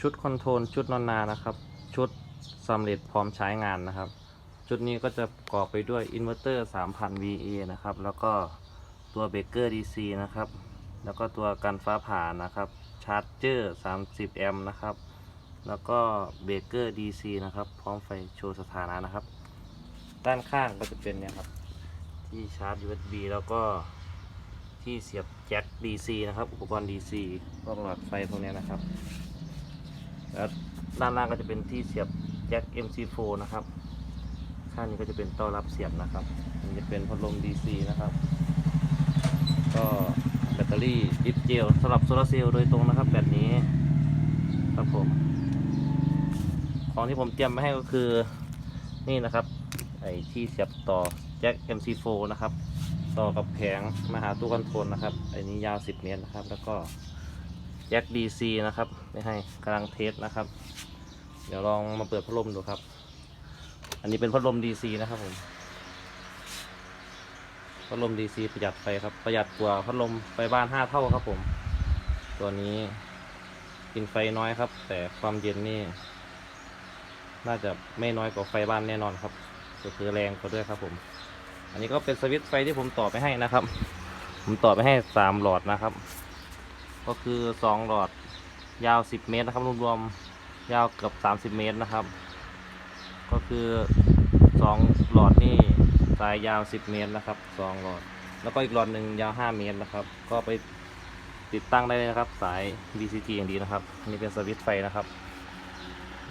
ชุดคอนโทรลชุดนอนนานะครับ ชุดสำเร็จพร้อมใช้งานนะครับ ชุดนี้ก็จะประกอบไปด้วยอินเวอร์เตอร์ 3000 VA นะครับ แล้วก็ตัวเบรกเกอร์ DC นะครับ แล้วก็ตัวกันฟ้าผ่านะครับ ชาร์จเจอร์ 30 แอมป์นะครับ แล้วก็เบรกเกอร์ DC นะครับ พร้อมไฟโชว์สถานะนะครับ ด้านข้างก็จะเป็นเนี่ยครับ ที่ชาร์จ USB แล้วก็ที่เสียบแจ็ค DC นะครับ อุปกรณ์ DC พวกหลอดไฟพวกเนี้ยนะครับ แล้วด้านล่างก็จะเป็นที่เสียบแจ็ค MC4 นะครับ ข้างนี้ก็จะเป็นต่อรับเสียบนะครับมันจะเป็นพัดลม DC นะครับ ก็แบตเตอรี่ลิธเจลสำหรับโซลาเซลล์โดยตรงนะครับ แบบนี้ครับผม ของที่ผมเตรียมมาให้ก็คือนี่นะครับ ไอ้ที่เสียบต่อแจ็ค MC4 นะครับ ต่อกับแผงมาหาตู้คอนโทรลนะครับ ไอ้นี้ยาว 10 เมตรนะครับ แล้วก็ แจ็ค DC นะครับไม่ให้กำลังเทสนะครับ เดี๋ยวลองมาเปิดพัดลมดูครับ อันนี้เป็นพัดลม DC นะครับผมพัดลม DC ประหยัดไฟครับประหยัดกว่าพัดลมไฟบ้าน 5 เท่าครับผม ตัวนี้กินไฟน้อยครับ แต่ความเย็นนี่น่าจะไม่น้อยกว่าไฟบ้านแน่นอนครับก็คือแรงกว่าด้วยครับผม อันนี้ก็เป็นสวิตช์ไฟที่ผมต่อไปให้นะครับ ผมต่อไปให้สามหลอดนะครับ ก็คือสองหลอดยาว 10 เมตรนะครับรวมๆยาวเกือบ 30 เมตรนะครับ ก็คือสองหลอดนี่สายยาว 10 เมตรนะครับสองหลอด แล้วก็อีกหลอดหนึ่งยาว 5 เมตรนะครับ ก็ไปติดตั้งได้เลยนะครับ สาย VCT อย่างดีนะครับอันนี้เป็นสวิตช์ไฟนะครับ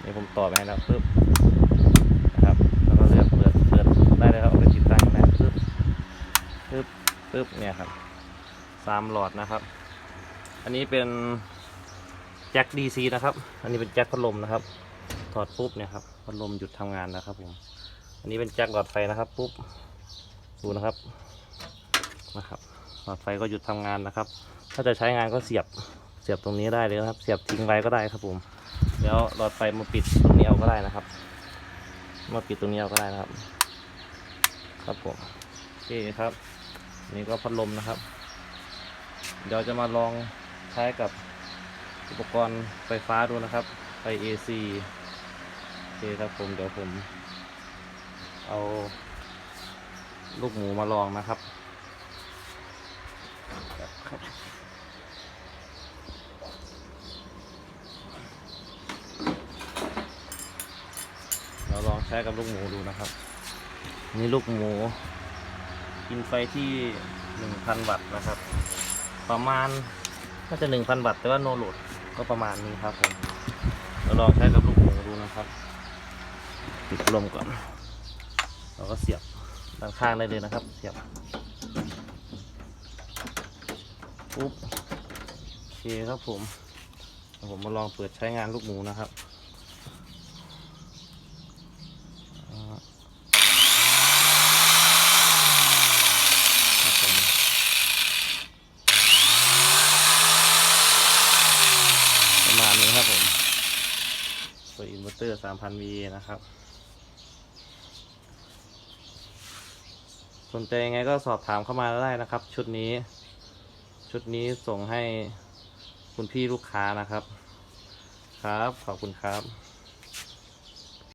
นี่ผมต่อไปให้แล้วปึ๊บนะครับ แล้วก็เลือกเปิดเปิดได้เลยครับเอาไปติดตั้งนะปึ๊บปึ๊บปึ๊บเนี่ยครับสามหลอดนะครับ อันนี้เป็นแจ็ค DC นะครับ อันนี้เป็นแจ็คพัดลมนะครับ ถอดปุ๊บเนี่ยครับ พัดลมหยุดทำงานนะครับผม อันนี้เป็นแจ็คหลอดไฟนะครับปุ๊บ ดูนะครับ นะครับ หลอดไฟก็หยุดทำงานนะครับ ถ้าจะใช้งานก็เสียบ เสียบตรงนี้ได้เลยนะครับ เสียบทิ้งไว้ก็ได้ครับผมเดี๋ยวหลอดไฟมาปิดตรงนี้เอาก็ได้นะครับ มาปิดตรงนี้เอาก็ได้นะครับ ครับผมโอเคครับนนี่ก็พัดลมนะครับ เดี๋ยวจะมาลอง ใช้กับอุปกรณ์ไฟฟ้าดูนะครับ ไฟ AC โอเคครับผมเดี๋ยวผม เอาลูกหมูมาลองนะครับครับเราลองใช้กับลูกหมูดูนะครับ นี่ลูกหมู กินไฟที่ 1,000 วัตต์นะครับ ประมาณ น่าจะ 1,000 วัตต์แต่ว่าโนโหลดก็ประมาณนี้ครับผมเราลองใช้กับลูกหมูดูนะครับปิดลมก่อน เราก็เสียบด้านข้างได้เลยนะครับ เสียบปุ๊บโอเคครับผมผมมาลองเปิดใช้งานลูกหมูนะครับอ่าครับผม ประครับผมตัวอินเวอร์เตอร์3,000 VA นะครับ สนใจยังไงก็สอบถามเข้ามาได้นะครับ ชุดนี้ ชุดนี้ส่งให้คุณพี่ลูกค้านะครับ ครับ ขอบคุณครับ